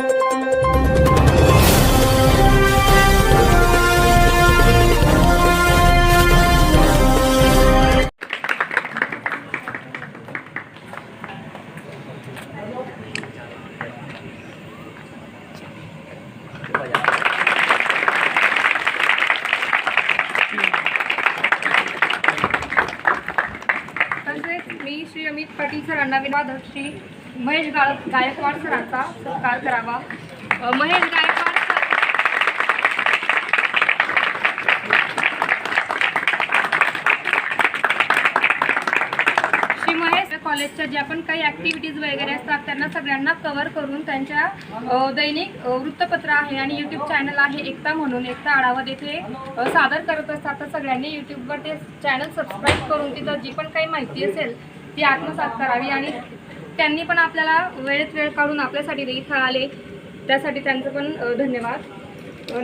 तसेच महेश गाळ गायकवाड सरांचा सत्कार करावा. महेश गायकवाड सर. श्री महेश कॉलेजच्या ज्या पण काही ॲक्टिव्हिटीज वगैरे असतात त्यांना सगळ्यांना कव्हर करून त्यांच्या दैनिक वृत्तपत्र आहे आणि यूट्यूब चॅनल आहे एकता म्हणून एकता आढावा येथे सादर करत असतात. तर सगळ्यांनी यूट्यूबवर ते चॅनल सबस्क्राईब करून तिथं जी पण काही माहिती असेल ती आत्मसात करावी आणि त्यांनी पण आपल्याला वेळेत वेळ काढून आपल्यासाठी इथं आले. त्यासाठी त्यांचं पण धन्यवाद.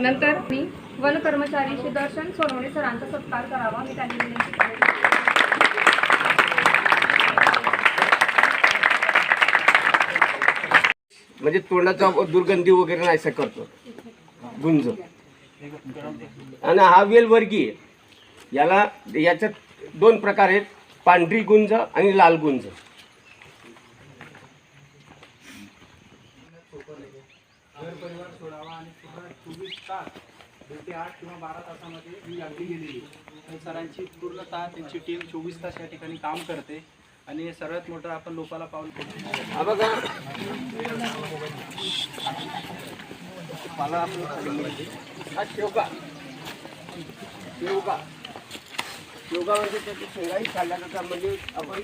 नंतर मी वन कर्मचारी श्री दर्शन सोनवणे सरांचा सत्कार करावा. मी त्यांनी विनंती म्हणजे तोंडाचा दुर्गंधी वगैरे नाहीसा करतो गुंज. आणि हा वेलवर्गीय याला याच्यात दोन प्रकार आहेत. पांढरी गुंज आणि लाल गुंज. घर परिवार सोडावा आणि पुन्हा चोवीस तास ते आठ किंवा बारा तासामध्ये ही लागली गेलेली. आणि सरांची पूर्णतः त्यांची टीम चोवीस तास या ठिकाणी काम करते. आणि सर्वात मोठं आपण लोकाला पाऊल हा बघा. मला आपण म्हणजे. हा शेवगा शेवगा शेवगा त्याची शेंगाही खाल्ल्या म्हणजे आपण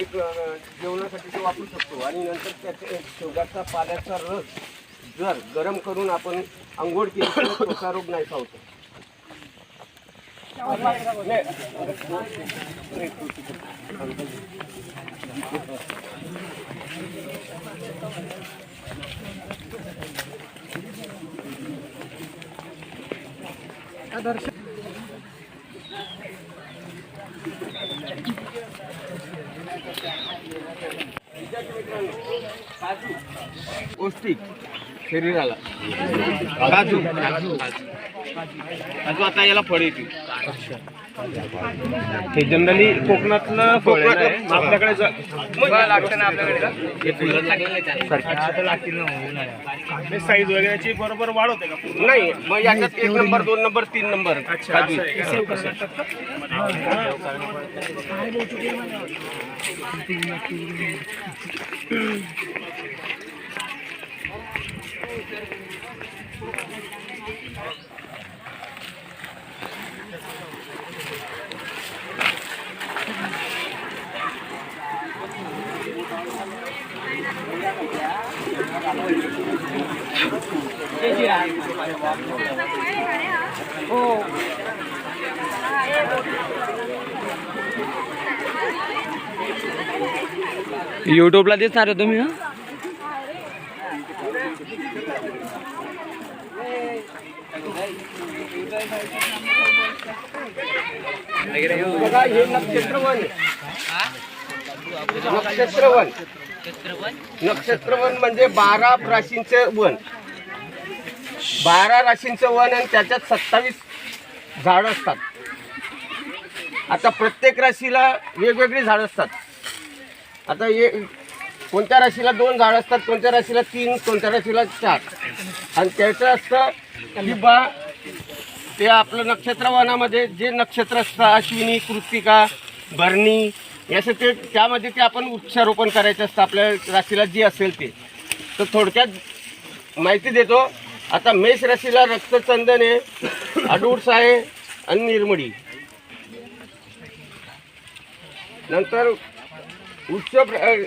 एक जेवणासाठी ते वापरू शकतो. आणि नंतर त्याच्या शेवगाचा पाल्याचा रस जर गरम करून आपण आंघोळ केली तर त्वचा रोग नाही होतो पौष्टिक. शरीराला. काजू. काजू. आता याला फळ येतील हे जनरली कोकणातलं फळ आहे ना? आपल्याकडे साईज वगैरेची बरोबर वाढ होते का? नाही मग याच्यात एक नंबर दोन नंबर तीन नंबर. काजू. हो आहे युट्यूबला दिसणार आहे तुम्ही हं? बघा हे नक्षत्रवन नक्षत्रवन नक्षत्रवन? म्हणजे बारा राशींचं वन. बारा राशींचं वन आणि त्याच्यात सत्तावीस झाड असतात. आता प्रत्येक राशीला वेगवेगळी झाड असतात. आता हे कोणत्या राशीला दोन झाड असतात कोणत्या राशीला तीन कोणत्या राशीला चार? आणि त्याचं असतं की बा ते आपलं नक्षत्रवनामध्ये जे नक्षत्र असतं अश्विनी कृत्तिका भरणी याचं ते त्यामध्ये ते आपण वृक्षारोपण करायचं असतं आपल्या राशीला जी असेल ते. तर थोडक्यात माहिती देतो आता मेष राशीला रक्तचंदन आहे अडूळसा आहे आणि निर्मळी. नंतर उच्च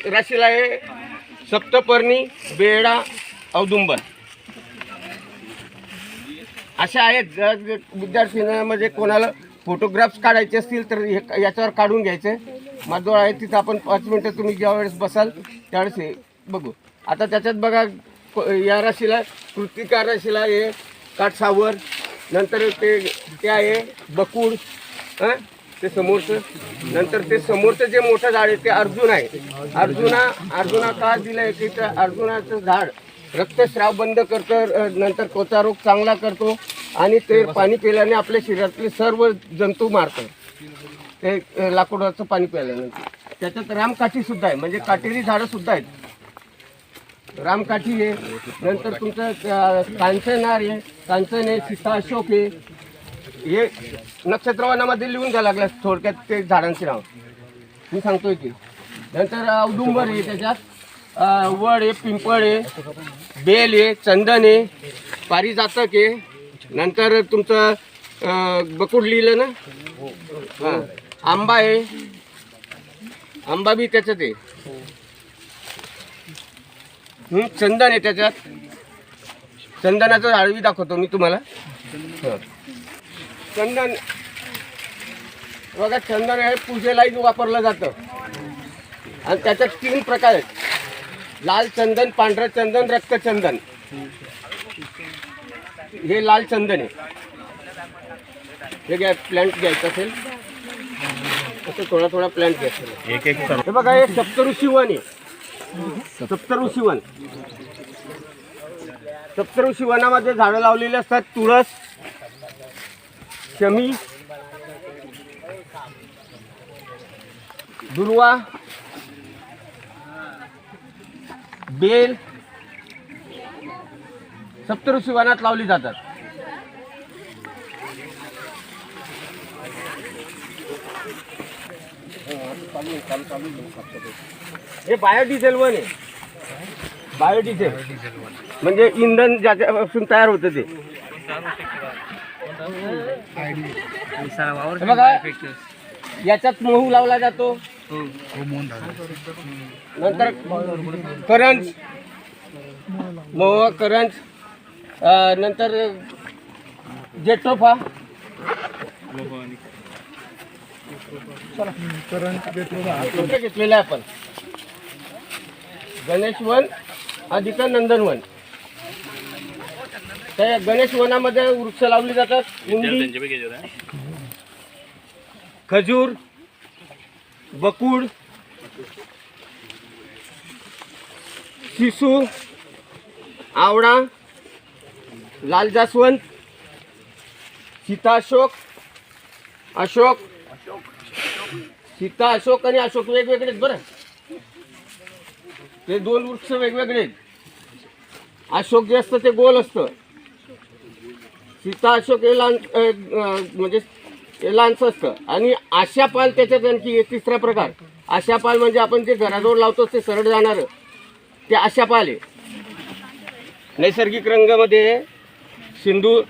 राशीला आहे सप्तपर्णी बेडा औदुंबर. अशा आहेत जर विद्यार्थ्यांमध्ये म्हणजे कोणाला फोटोग्राफ्स काढायचे असतील तर हे याच्यावर काढून घ्यायचे. माझजवळ आहे तिथं आपण पाच मिनटं तुम्ही ज्या वेळेस बसाल त्यावेळेस हे बघू. आता त्याच्यात बघा क- या राशीला कृतिका राशीला आहे काठसावर नंतर ते ते आहे बकुड हं? ते समोरचं. नंतर ते समोरचं जे मोठं झाड आहे ते अर्जुन आहे. अर्जुना अर्जुना का दिलं आहे की तर अर्जुनाचं झाड रक्तस्राव बंद करतं अ, नंतर त्वचा रोग चांगला करतो आणि ते पाणी पिल्याने आपल्या शरीरातले सर्व जंतू मारतं ते अ, पाणी प्यायल्यानंतर त्याच्यात रामकाठी सुद्धा आहे. म्हणजे काटेरी झाडं सुद्धा आहेत. रामकाठी आहे नंतर तुमचं अ, कांचनार आहे कांचन आहे सीता अशोक आहे हे नक्षत्रवनामध्ये लिहून घ्यायला लागलं थोडक्यात ते झाडांची नाव. मी सांगतोय की. नंतर औदुंबर आहे त्याच्यात. अ, वड आहे पिंपळ आहे बेल आहे चंदन आहे पारिजातक आहे नंतर तुमचं अ, बकुड लिहिलं ना? हां. आंबा आहे. आंबा बी त्याच्यात आहे. हं, चंदन आहे त्याच्यात. चंदनाचं आळवी दाखवतो मी तुम्हाला. हं. चंदन. बघा चंदन हे पूजेलाही वापरलं जातं. आणि त्याच्यात तीन प्रकार आहेत. लाल चंदन पांढरं चंदन रक्तचंदन हे लाल चंदन आहे. हे घ्या प्लॅन्ट घ्यायचं असेल. असं थोडा थोडा प्लॅन्ट घ्यायचा एक एक हे बघा हे सप्तऋषी वन आहे. सप्तऋषी वन. सप्तऋषी वनामध्ये झाडं लावलेली असतात. तुळस शमी दुर्वा बेल. सप्तऋषी वनात लावली जातात. हे बायोडिझेल वन आहे. बायोडिझेल. म्हणजे इंधन ज्याच्यापासून तयार होतं ते. हे बघा याच्यात मोहू लावला जातो. नंतर करंज. मोह करंज. अं, नंतर जेटोफा कुठे घेतलेलं आहे आपण. गणेश वन अधिक नंदन वन. त्या गणेश वनामध्ये वृक्ष लावली जातात. खजूर बकुड शिसू आवळा लाल जास्वंत सीता अशोक अशोक सीता अशोक आणि अशोक वेगवेगळे आहेत बरं. ते दोन वृक्ष वेगवेगळे आहेत. अशोक जे असतं ते गोल असतं. सीता अशोक हे लहान म्हणजे हे लहानसं असतं. आणि आशापाल त्याच्यात आणखी एक तिसरा प्रकार. आशापाल म्हणजे आपण जे घराजवळ लावतो ते सरळ जाणारं. ते आशापाल आहे. नैसर्गिक रंगामध्ये सिंदूर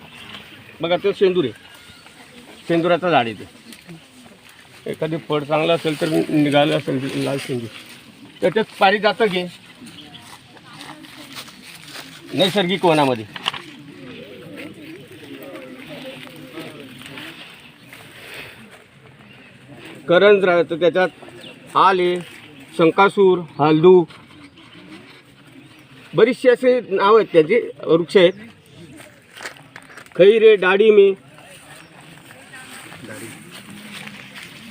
बघा तो सेंदूर आहे. सेंदुराचं झाड आहे ते. एखादी फळ चांगलं असेल तर निघालं असेल लाल शेंगी. त्याच्यात पारिजातक आहे नैसर्गिक वनामध्ये. करंज राहतं त्याच्यात. आले शंकासूर हलदू. बरीचशी असे नाव आहेत त्याचे वृक्ष आहेत. खैरे डाळिंबे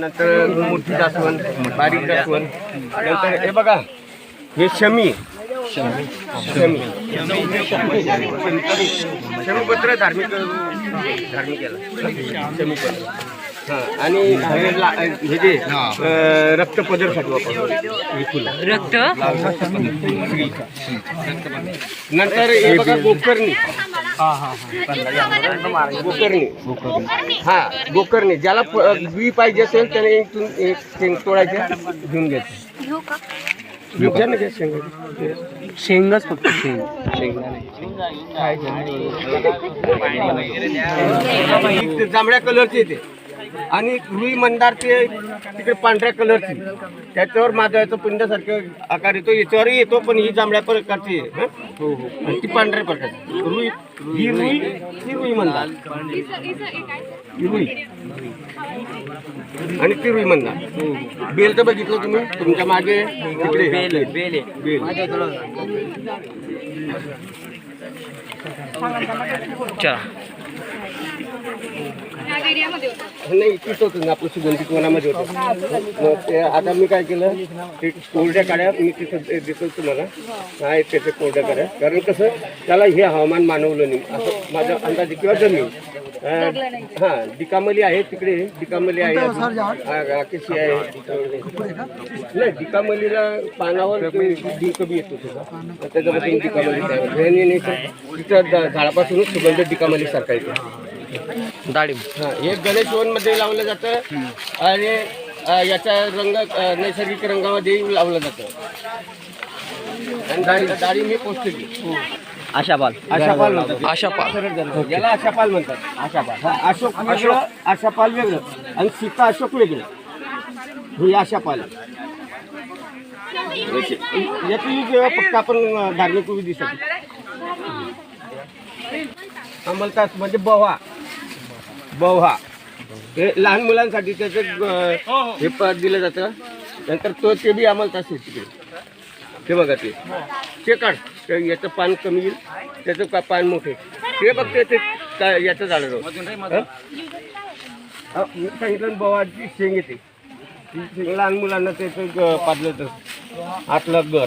नंतर मोठी जास्वंद बारीक जास्वंद नंतर हे बघा हे शमी शमी शमीपत्र धार्मिक धार्मिक याला शमीपत्र हां आणि हे ला- हे जे अं, रक्तपदरसाठी वापरतो हे फुलं रक्त? नंतर हे बघा गोकर्णी. गोकर्णी. हा गोकर्णी. ज्याला प- बी पाहिजे असेल त्याने इथून एक शेंग तोडायचे घेऊन घ्यायचे. घ्या ना घ्या शेंगा. शेंगच फक्त. शेंग. जांभळ्या कलरची येते. आणि रुई मंदार ते तिकडे पांढऱ्या कलरची. त्याच्यावर माधवाचं पिंडासारखं आकार येतो. याच्यावरही येतो पण ही जांभळ्या प्रकारची आहे हं? आणि ती पांढऱ्या प्रकारची. रुई ही रुई ही रुई मंदार. ही रुई. आणि ती रुई मंदार. बेल तर बघितलं तुम्ही? तुमच्या मागे तिकडे बेल नाही तिथं होतं ना आपलं सुगंधित वनामध्ये होतं? मग ते आता मी काय केलं ते कोरड्या काड्या मी तिथं देतो तुम्हाला. आहे त्याच्या कोरड्या काड्या. कारण कसं त्याला हे हवामान मानवलं नाही. असं माझा अंदाजे किंवा जमीन. हा डिकामली आहे तिकडे. डिकामली आहे. हा, राकेशी आहे. नाही डिकामलीला पानावर बी येतो त्याचा त्याच्यापासून डिकामली नाही झाडापासूनच सुगंध डिकामली सारखा येतो. डाळिंब हा हे गणेशमध्ये लावलं जातं आणि अ, याचा रंग अ, नैसर्गिक रंगामध्ये लावलं जातं. आणि डाळी डाळी मी पौष्टिक आशापाल आशापाल म्हणतात. आशापाल. याला आशापाल म्हणतात. आशापाल हा अशोक वेगळं आशापाल वेगळं. आणि सीता अशोक वेगळं. हे आशापाल याची- याची जेव्हा फक्त आपण अ, धार्मिक विधीसाठी अंमलतास म्हणजे बव्हा बव्हा हे. लहान मुलांसाठी त्याचं अ, हे पद दिलं जातं. नंतर तो ते बी अंमलतास आहे तिकडे. ते बघा ते. ते काढ. ते याचं पान कमी येईल. त्याचं का पान मोठे ते बघ ते ते का- याचं झाड हं? हा, मी सांगितलं ना, बवाची शेंग येते. ती शेंग लहान मुलांना त्याचं ग- पाडलं तर. आतलं गर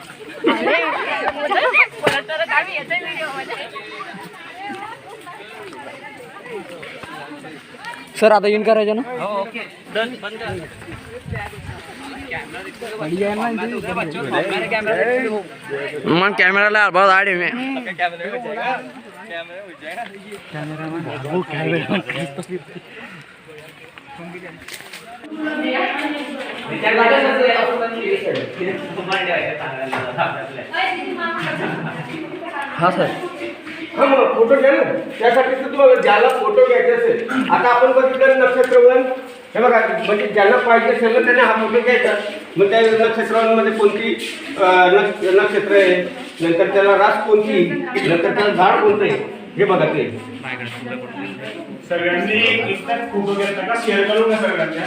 सर आता इन करायचं ना? मग कॅमेराला बहुत आडे मी. हा सर हा मग फोटो घ्या ना. त्यासाठी तर तुम्हाला ज्याला फोटो घ्यायचे असेल आता आपण बघितलं नक्षत्रवन हे बघा म्हणजे ज्यांना पाहिजे असेल ना त्यांना हा फोटो घ्यायचा. मग त्या नक्षत्रांमध्ये कोणती नक्ष- नक्षत्र आहे? नंतर त्याला रास कोणती? नंतर त्याला झाड कोणतं आहे? हे बघा ते. सगळ्यांनी एकदा फोटो घेतला का शेअर करू का सगळ्यांनी?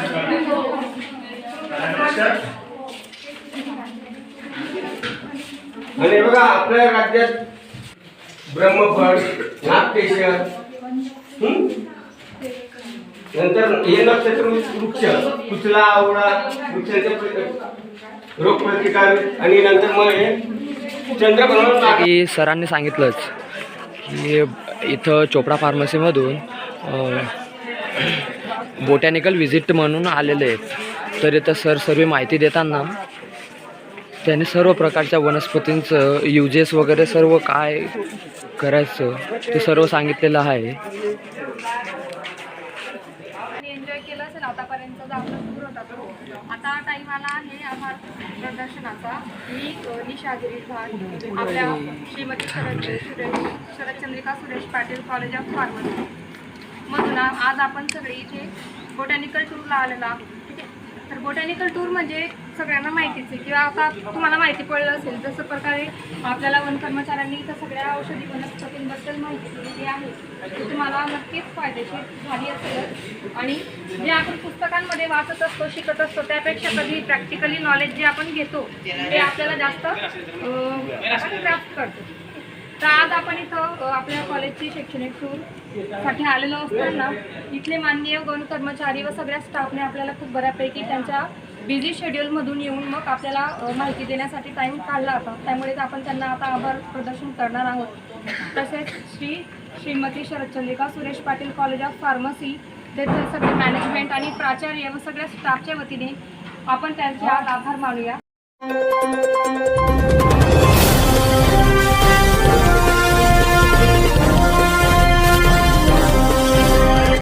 आणि बघा आपल्या राज्यात ब्रह्मफळ नागकेशर हं? नंतर हे नक्षत्र वृक्ष कुचला आवळा वृक्षांचे प्र- रोगप्रतिकार आणि नंतर मग हे की सरांनी सांगितलंच की इथं चोपडा फार्मसीमधून बोटॅनिकल व्हिजिट म्हणून आलेले आहेत. तर इथं सर सर्व माहिती देताना त्याने सर्व प्रकारच्या वनस्पतींचं युजेस वगैरे सर्व काय करायचं ते सर्व सांगितलेलं आहे. एन्जॉय आपला टूर होता तो. आता टाईम आला आहे आम्हा प्रदर्शनाचा. मी अ, निशा गिरीश आपल्या Shrimati Sharad Suresh Sharadchandrika Suresh Patil college of pharmacy मधून आज आपण सगळे इथे बोटॅनिकल टूरला आलेलो आहोत ठीक आहे? तर बोटॅनिकल टूर म्हणजे सगळ्यांना माहितीच आहे किंवा आता तुम्हाला माहिती पडलं असेल जसं प्रकारे आपल्याला वन कर्मचाऱ्यांनी इथं सगळ्या औषधी वनस्पतींबद्दल माहिती दिलेली आहे. ती तुम्हाला नक्कीच फायदेशीर झाली असेल. आणि जे आपण पुस्तकांमध्ये वाचत असतो शिकत असतो त्यापेक्षा कधी प्रॅक्टिकली नॉलेज जे आपण घेतो ते आपल्याला जास्त क्राफ्ट करतो. तर आज आपण इथं आपल्या कॉलेजची शैक्षणिक टूरसाठी आलेलो असताना इथले माननीय गण कर्मचारी व सगळ्या स्टाफने आपल्याला खूप बऱ्यापैकी त्यांच्या बिझी शेड्यूलमधून येऊन मग आपल्याला माहिती देण्यासाठी टाईम काढला होता. त्यामुळे आपण त्यांना आता आभार प्रदर्शन करणार आहोत. तसेच Shri Shrimati Sharadchandrika Suresh Patil college of pharmacy तेथील सगळे मॅनेजमेंट आणि प्राचार्य व सगळ्या स्टाफच्या वतीने आपण त्यांचे आज आभार मानूया.